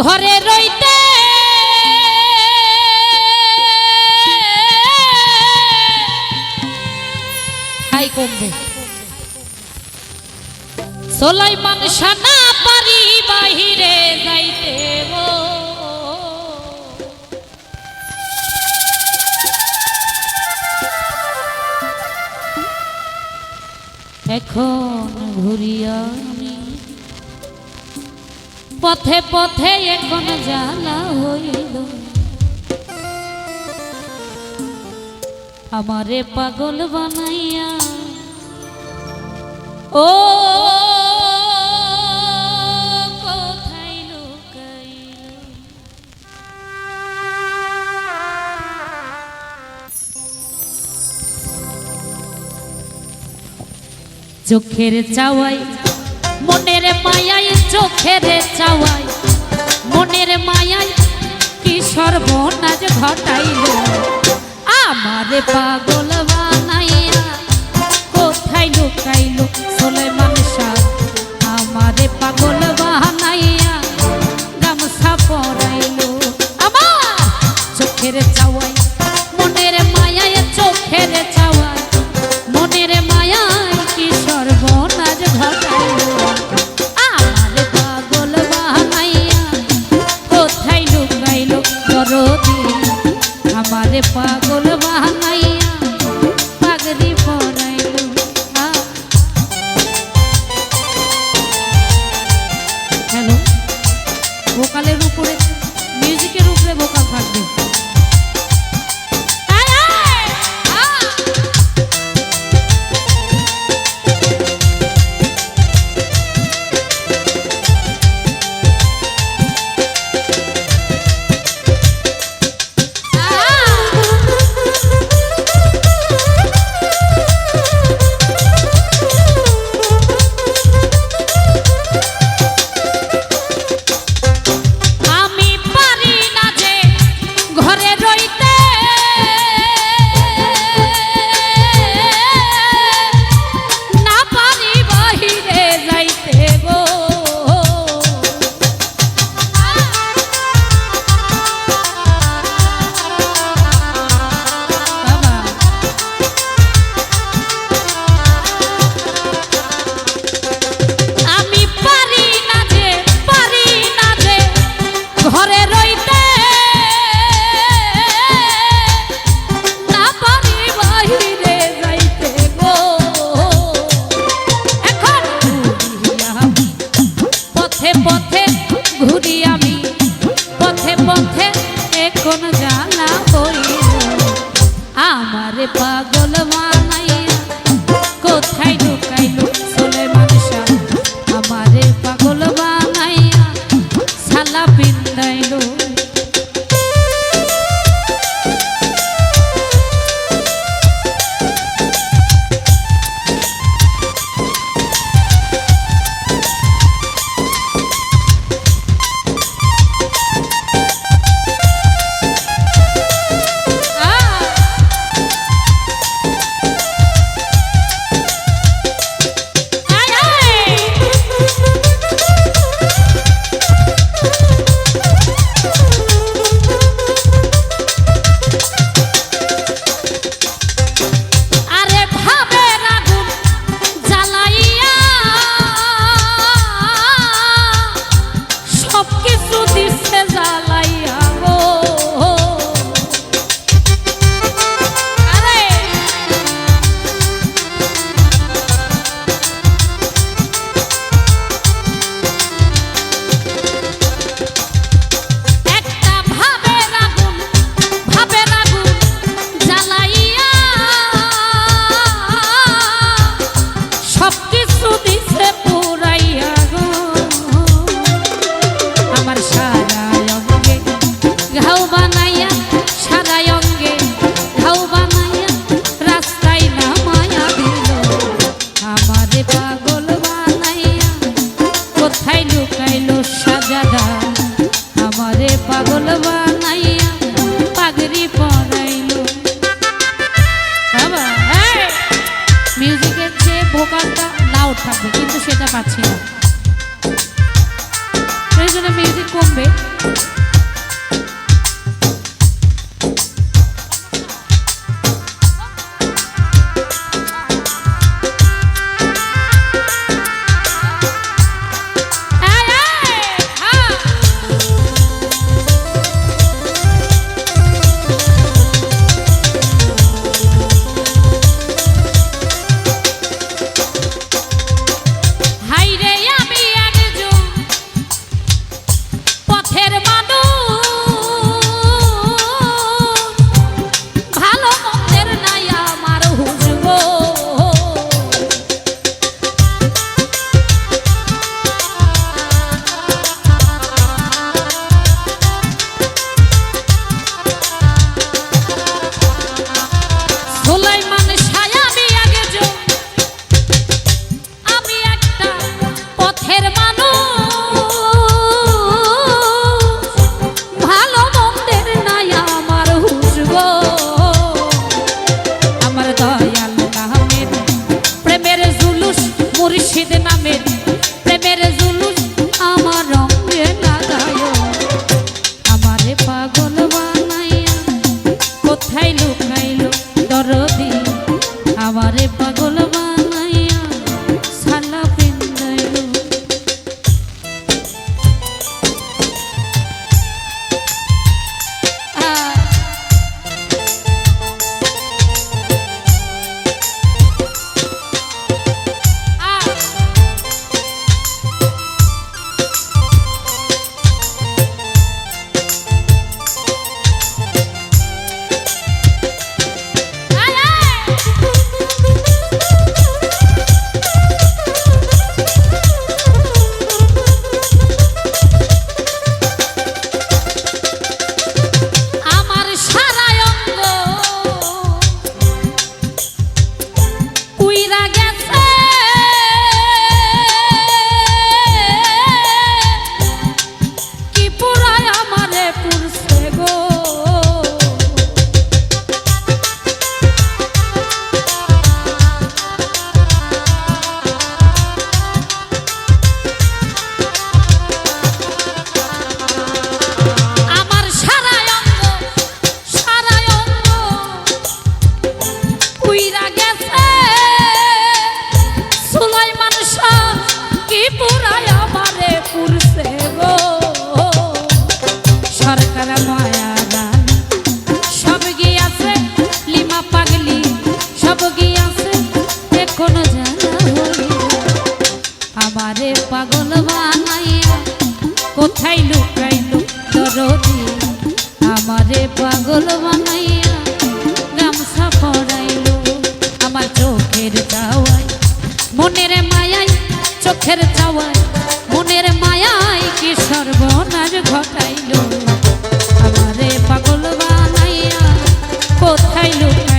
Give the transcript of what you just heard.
ঘরে রইতে। হাই কমবে। সোলাই মানুষা না পারি বাহিরে যাইতে এখন ঘুরিয়া পথে পথে এখন জ্বালা হইল। আমারে পাগল বানাইয়া। ও চোখের চাওয়াই মনের মায়াই চোখের চাওয়াই মনের মায়াই কি সর্বনাশ ঘটাইল? আমার পাগল বানাইয়া কোথায় লুকাইল সোলে পাগল বানাইয়া পাগড়ি পরাইল হ্যালো ভোকালের উপরে মিউজিকের উপরে ভোকাল থাকবে বানাই কোন জানা হলি আমারে পাগল বানাইয়া কোথায় লুকাইল দরদি আমারে পাগল বানাইয়া গামছা পড়াইল আমার চোখের চাওয়াই মনের মায়াই চোখের চাওয়াই মনের মায়াই কি সর্বনাশ ঘটাইল? আমারে পাগল বানাইয়া কোথায় লুকাইল